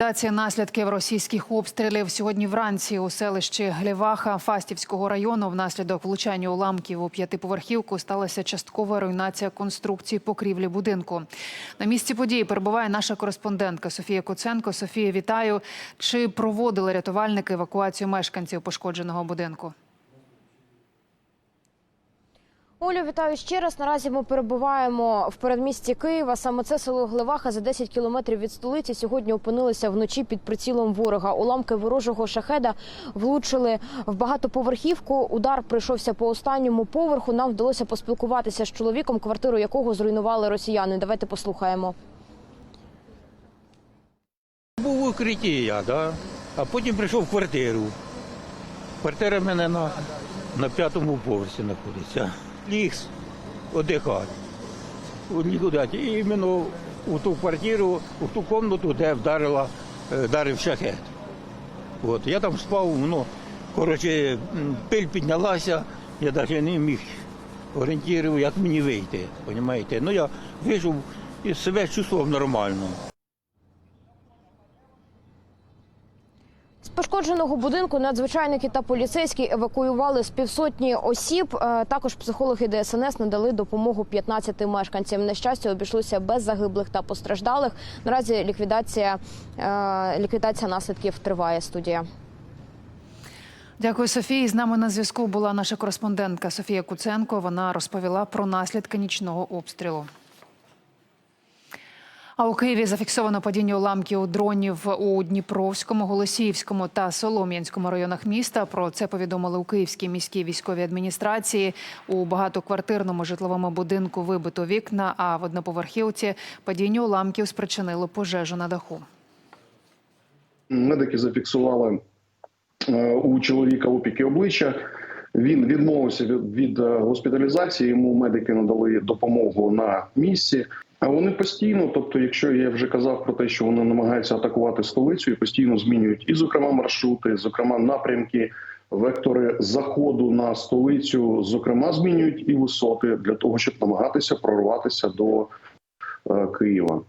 Ліквідація наслідків російських обстрілів сьогодні вранці у селищі Гліваха Фастівського району внаслідок влучання уламків у п'ятиповерхівку сталася часткова руйнація конструкції покрівлі будинку. На місці події перебуває наша кореспондентка Софія Куценко. Софія, вітаю. Чи проводили рятувальники евакуацію мешканців пошкодженого будинку? Олю, вітаю ще раз. Наразі ми перебуваємо в передмісті Києва. Саме це село Гливаха за 10 кілометрів від столиці. Сьогодні опинилися вночі під прицілом ворога. Уламки ворожого шахеда влучили в багатоповерхівку. Удар прийшовся по останньому поверху. Нам вдалося поспілкуватися з чоловіком, квартиру якого зруйнували росіяни. Давайте послухаємо. Був в укритті я, да? а потім прийшов в квартиру. Квартира в мене на, на п'ятому поверсі знаходиться. Ліг одихати. І іменно у ту квартиру, у ту кімнату, де вдарила, е, вдарив шахет. От. Я там спав, ну, коротше, пиль піднялася, я навіть не міг орієнтувати, як мені вийти. Понімаєте? Ну я вийшов і себе чувствував нормально. З пошкодженого будинку надзвичайники та поліцейські евакуювали з півсотні осіб. Е, Також психологи ДСНС надали допомогу 15 мешканцям. На щастя, обійшлося без загиблих та постраждалих. Наразі ліквідація, е, ліквідація наслідків триває. Студія. Дякую, Софії. З нами на зв'язку була наша кореспондентка Софія Куценко. Вона розповіла про наслідки нічного обстрілу. А у Києві зафіксовано падіння уламків дронів у Дніпровському, Голосіївському та Солом'янському районах міста. Про це повідомили у Київській міській військовій адміністрації. У багатоквартирному житловому будинку вибито вікна, а в одноповерхівці падіння уламків спричинило пожежу на даху. Медики зафіксували е, у чоловіка опіки обличчя. Він відмовився від, від е, госпіталізації. Йому медики надали допомогу на місці. А вони постійно, тобто, якщо я вже казав про те, що вони намагаються атакувати столицю і постійно змінюють і, зокрема, маршрути, зокрема, напрямки, вектори заходу на столицю, зокрема, змінюють і висоти для того, щоб намагатися прорватися до е, Києва.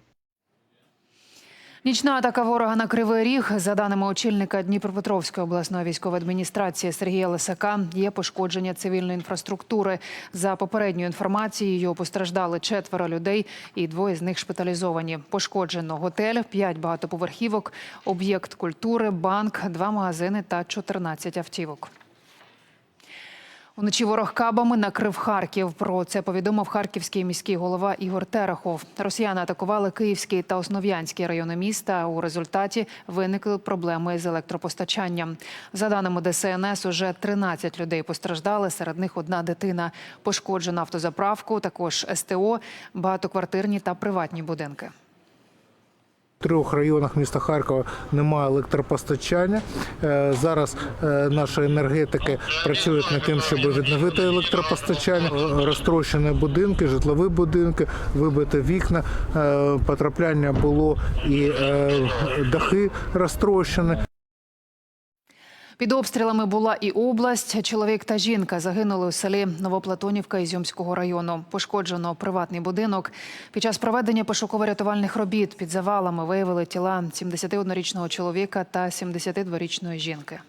Нічна атака ворога на Кривий Ріг, за даними очільника Дніпропетровської обласної військової адміністрації Сергія Лисака, є пошкодження цивільної інфраструктури. За попередньою інформацією, постраждали четверо людей, і двоє з них шпиталізовані. Пошкоджено готель, п'ять багатоповерхівок, об'єкт культури, банк, два магазини та 14 автівок. Уночі ворог кабами накрив Харків. Про це повідомив харківський міський голова Ігор Терехов. Росіяни атакували Київський та Основ'янський райони міста. У результаті виникли проблеми з електропостачанням. За даними ДСНС, уже 13 людей постраждали. Серед них одна дитина. Пошкоджено автозаправку, також СТО, багатоквартирні та приватні будинки. Трьох районах міста Харкова немає електропостачання. Е, Зараз е, наші енергетики працюють над тим, щоб відновити електропостачання. Розтрощені будинки, житлові будинки, вибите вікна. Е, Потрапляння було і дахи розтрощені. Під обстрілами була і область. Чоловік та жінка загинули у селі Новоплатонівка Ізюмського району. Пошкоджено приватний будинок. Під час проведення пошуково-рятувальних робіт під завалами виявили тіла 71-річного чоловіка та 72-річної жінки.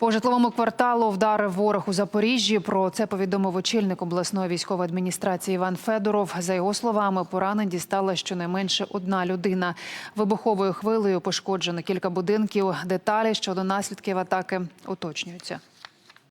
По житловому кварталу вдарив ворог у Запоріжжі. Про це повідомив очільник обласної військової адміністрації Іван Федоров. За його словами, поранень дістала щонайменше одна людина. Вибуховою хвилею пошкоджено кілька будинків. Деталі щодо наслідків атаки уточнюються.